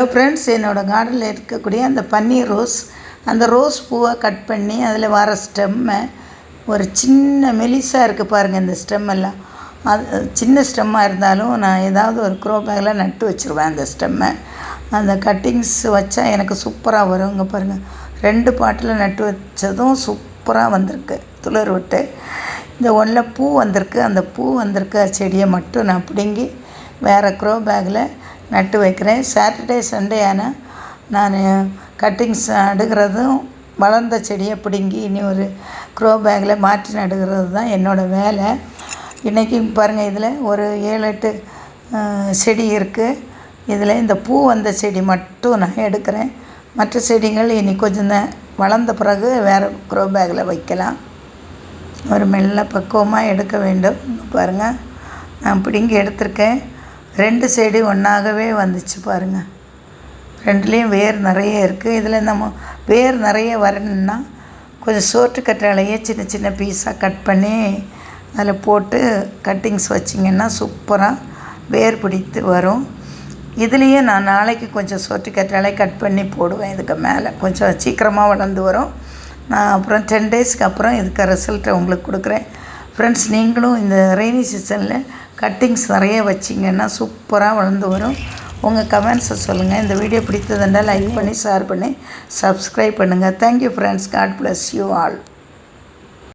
Hello friends என்னோடய கார்டனில் இருக்கக்கூடிய அந்த பன்னீர் ரோஸ் அந்த ரோஸ் பூவை கட் பண்ணி அதில் வர ஸ்டெம்மை ஒரு சின்ன மெலிசாக இருக்குது பாருங்கள் இந்த ஸ்டெம்மெல்லாம் அது சின்ன ஸ்டெம்மாக இருந்தாலும் நான் ஏதாவது ஒரு க்ரோ பேக்கில் நட்டு வச்சுருவேன் அந்த ஸ்டெம்மை அந்த கட்டிங்ஸ் வச்சா எனக்கு சூப்பராக வரும். இங்கே பாருங்கள் ரெண்டு பாட்டில் நட்டு வச்சதும் சூப்பராக வந்திருக்கு. துளிர் விட்டு. இந்த ஒன்றில் பூ வந்திருக்கு. அந்த பூ வந்திருக்க செடியை மட்டும் நான் பிடுங்கி வேறு க்ரோ பேக்கில் நட்டு வைக்கிறேன். சாட்டர்டே சண்டே ஆனால் நான் கட்டிங்ஸ் நடுகிறதும் வளர்ந்த செடியை பிடுங்கி இனி ஒரு க்ரோ பேக்கில் மாற்றி நடுகிறது தான் என்னோடய வேலை. இன்றைக்கி பாருங்கள் இதில் ஒரு ஏழு எட்டு செடி இருக்குது இதில் இந்த பூ வந்த செடி மட்டும் நான் எடுக்கிறேன். மற்ற செடிகள் இனி கொஞ்சம் தான் வளர்ந்த பிறகு வேறு க்ரோ பேக்கில் வைக்கலாம். ஒரு மெல்ல பக்குவமாக எடுக்க வேண்டும். பாருங்கள் நான் பிடுங்கி எடுத்திருக்கேன். ரெண்டு செடி ஒன்றாகவே வந்துச்சு பாருங்கள் ரெண்டுலேயும் வேர் நிறைய இருக்குது இதில் நம்ம வேர் நிறைய வரணுன்னா கொஞ்சம் சோற்று கற்றாழையே சின்ன சின்ன பீஸாக கட் பண்ணி அதில் போட்டு கட்டிங்ஸ் வச்சிங்கன்னா சூப்பராக வேர் பிடித்து வரும். இதுலேயே நான் நாளைக்கு கொஞ்சம் சோற்று கற்றாழை கட் பண்ணி போடுவேன். இதுக்கு மேலே கொஞ்சம் சீக்கிரமாக வளர்ந்து வரும். நான் அப்புறம் டென் டேஸ்க்கு அப்புறம் இதுக்கு ரிசல்ட்டை உங்களுக்கு கொடுக்குறேன். ஃப்ரெண்ட்ஸ் நீங்களும் இந்த ரெய்னி சீசனில் கட்டிங்ஸ் நிறைய வச்சிங்கன்னா சூப்பராக வளர்ந்து வரும். உங்கள் கமெண்ட்ஸை சொல்லுங்கள் இந்த வீடியோ பிடித்ததுன்னா லைக் பண்ணி ஷேர் பண்ணி சப்ஸ்கிரைப் பண்ணுங்கள் thank you friends God bless you all